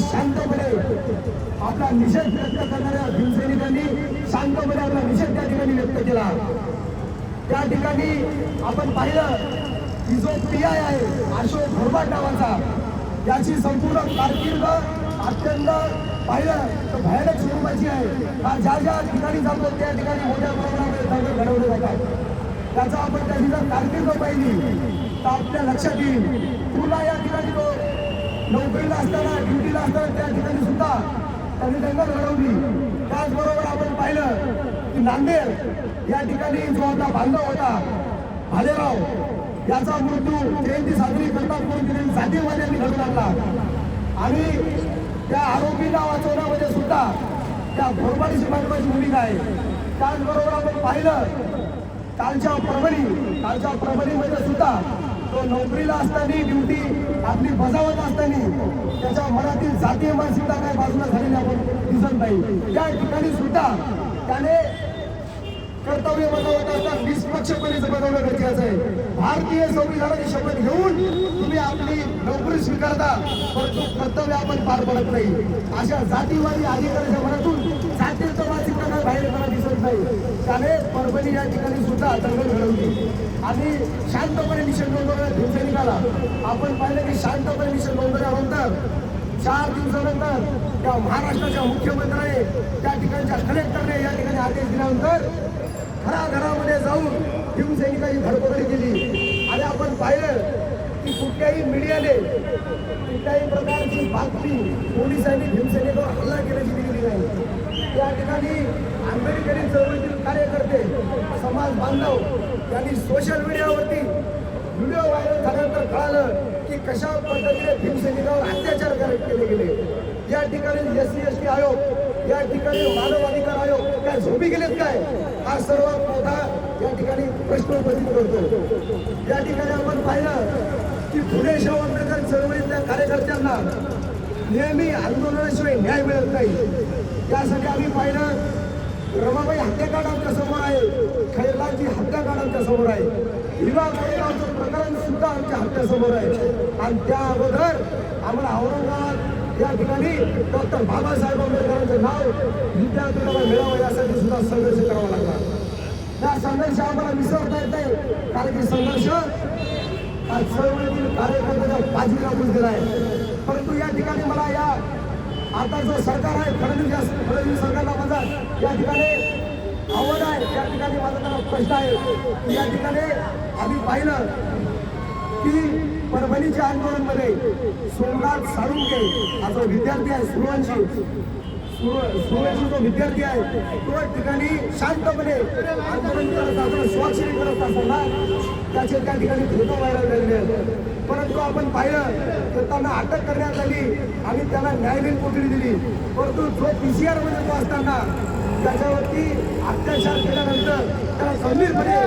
शांतपणे आपला निषेध व्यक्त करणाऱ्या शिवसैनिकांनी शांतपणे आपला निषेध त्या ठिकाणी व्यक्त केला. त्या ठिकाणी आपण पाहिलं की जो पी आय आहे अशोक घोरबाट नावाचा याची संपूर्ण कारकीर्द अत्यंत पाहिलं तर भयानक स्वरूपाची आहे. हा ज्या ज्या ठिकाणी जातो त्या ठिकाणी मोठ्या प्रमाणामध्ये घडवले जातात. त्याचा आपण त्याची जर कारकीर्द पाहिली. तर आपल्या लक्षात येईल तुला या ठिकाणी तो नोकरीला असताना ड्युटीला असताना त्या ठिकाणी सुद्धा त्यांनी दंगल घडवली. त्याचबरोबर आपण पाहिलं की नांदेड या ठिकाणी जो होता बांधव होता भालेराव याचा मृत्यू जयंती साजरी करता म्हणून जातीमध्ये जातीवाद्यांनी घडून आणला. आणि त्या आरोपीला वाचवण्यामध्ये सुद्धा त्या भोरपाडी महत्वाची भूमिका आहे. त्याचबरोबर आपण पाहिलं कालच्या परभणी कालच्या परभणीमध्ये सुद्धा तो नोकरीला असताना ड्युटी आपली बजावत असताना त्याच्या मनातील जातीय मानसिकता काही बाजूला झालेली आपण दिसत नाही. त्या ठिकाणी सुद्धा त्याने कर्तव्य बजावत असताना निष्पक्षपणे बजावणं गरजेचं आहे. भारतीय संविधानाची शपथ घेऊन तुम्ही आपली नोकरी स्वीकारता परंतु कर्तव्य आपण पार पडत नाही. अशा जातीवादी अधिकाऱ्याच्या मनातून मानसिकता मला दिसत नाही. त्याने परभणी या ठिकाणी सुद्धा दंगल घडवली. आणि शांतपणे निषेध नोंदवला निघाला. आपण पाहिलं की शांतपणे मिशन नोंदवल्यानंतर चार दिवसानंतर त्या महाराष्ट्राच्या मुख्यमंत्र्याने त्या ठिकाणच्या कलेक्टरने या ठिकाणी आदेश दिल्यानंतर घराघरामध्ये जाऊन शिवसैनिकांची धडपकड केली. आणि आपण पाहिलं की कुठल्याही मीडियाने कुठल्याही प्रकारची बातमी पोलिसांनी भीमसैनिकावर हल्ला केल्याची दिलेली नाही. त्या ठिकाणी आंबेडकरी चळवळीतील कार्यकर्ते समाज बांधव यांनी सोशल मीडियावरती व्हिडिओ व्हायरल झाल्यानंतर कळालं की कशा पद्धतीने भीमसैनिकावर अत्याचार केले गेले. या ठिकाणी एस सी एस टी आयोग या ठिकाणी मानव अधिकार आयोग काय झोपी गेलेत काय? हा सर्वात मोठा या ठिकाणी प्रश्न उपस्थित करतो. या ठिकाणी आपण पाहिलं की पुणे शाहू आंबेडकर चळवळीतल्या कार्यकर्त्यांना नेहमी आंदोलनाशिवाय न्याय मिळत नाही. त्यासाठी आम्ही पाहिलं रमाबाई हत्याकांड आमच्यासमोर आहे खैरलाची हत्याकांड आमच्यासमोर आहे. विवा कोरेगावचं प्रकरण सुद्धा आमच्या हत्यासमोर आहे. आणि त्या अगोदर आम्हाला औरंगाबाद या ठिकाणी डॉक्टर बाबासाहेब आंबेडकरांचं नाव विद्यार्थ्यांना मिळावं यासाठी सुद्धा संघर्ष करावा लागला. त्या संघर्ष आम्हाला विसरता येत नाही कारण की संघर्ष आज चळवळीतील कार्यकर्त्याच्या बाजी लागून आहे. परंतु या ठिकाणी मला या आता जो सरकार आहे फडणवीस फडणवीस सरकारला माझा या ठिकाणी आव्हान आहे त्या ठिकाणी माझा त्याला प्रश्न आहे. या ठिकाणी आम्ही पाहिलं की परभणीच्या आंदोलनमध्ये सोमनाथ साळुंके हा जो विद्यार्थी आहे सुरुवांशी जो विद्यार्थी आहे. तो या ठिकाणी शांतपणे आंदोलन करत असताना स्वाक्षरी करत असताना त्याचे त्या ठिकाणी फोटो व्हायरल झालेले आहेत. परंतु आपण पाहिलं तर त्यांना अटक करण्यात आली आणि त्याला न्यायालयीन कोठडी दिली. परंतु जो पी सी आरमध्ये तो असताना त्याच्यावरती अत्याचार केल्यानंतर त्याला गंभीरपणे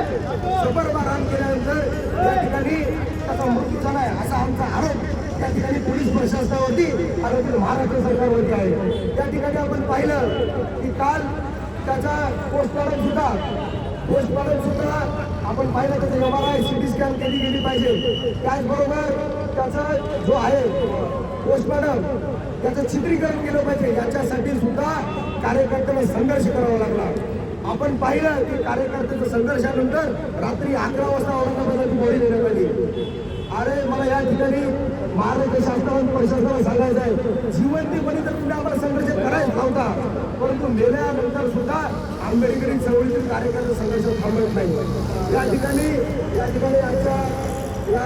सबर मारहाण केल्यानंतर त्या ठिकाणी त्याचा मृत्यू झाला आहे असा आमचा आरोप ठिकाणी पोलीस प्रशासनावरती आणि महाराष्ट्र सरकारवरती आहे. त्या ठिकाणी आपण पाहिलं की काल त्याचा पोस्टमॉर्टम सुद्धा पोस्टमॉर्टम सुद्धा आपण पाहिलं त्याचं M R I C T scan केली गेली पाहिजे. त्याचबरोबर त्याचा जो आहे पोस्टमॉर्टम त्याचं चित्रीकरण केलं पाहिजे. याच्यासाठी सुद्धा कार्यकर्त्यांना संघर्ष करावा लागला. आपण पाहिलं की कार्यकर्त्यांच्या संघर्षानंतर रात्री अकरा वाजता औरंगाबादची बॉडी देण्यात आली. अरे मला या ठिकाणी महाराष्ट्र शासनावर प्रशासनाला सांगायचं आहे. जिवंतीपणे तर तुम्ही आम्हाला संघर्ष करायच नव्हता परंतु मेल्यानंतर सुद्धा आंबेडकरी चळवळीतील कार्यकर्ते संघर्ष थांबत नाही या ठिकाणी या ठिकाणी आमच्या या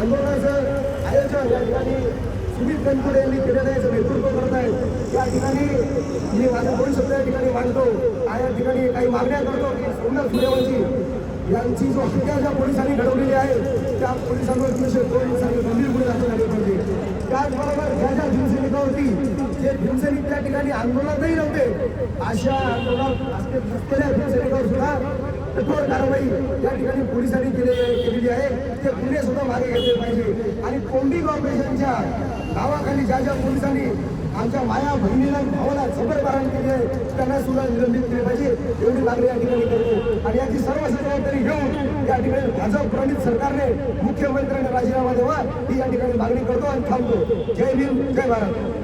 आंदोलनाचं आयोजन या ठिकाणी सुमित कनकुडे यांनी केलेलं याचं नेतृत्व करत आहेत. या ठिकाणी मी माझं दोन शब्द या ठिकाणी मांडतो. आणि या ठिकाणी काही मागण्या करतो की पूर्ण सूर्यवंशी यांची जो हत्या ज्या पोलिसांनी घडवलेली आहे त्या पोलिसांवर तीनशे दोन दिवसांनी गंभीर गुन्हे दाखल झाले पाहिजे त्याचबरोबर ज्या ज्या भीमसैनिकावरती जे भीमसैनिक त्या ठिकाणी आंदोलनातही नव्हते अशा आंदोलनात नसलेल्या भीमसैनिकावर सुद्धा कठोर कारवाई या ठिकाणी पोलिसांनी केले केलेली आहे. ते गुन्हे सुद्धा मागे घेतले पाहिजे. आणि कोंडी कॉर्पोरेशनच्या गावाखाली ज्या ज्या पोलिसांनी आमच्या माया बहिणीला भावाला जबर मारण केली आहे त्यांना सुद्धा निलंबित केले पाहिजे. एवढी मागणी या ठिकाणी करतो आणि या सर्व घेऊन या ठिकाणी भाजप प्रणित सरकारने मुख्यमंत्र्यांना राजीनामा द्यावा ही या ठिकाणी मागणी करतो आणि थांबतो. जय भीम जय भारत.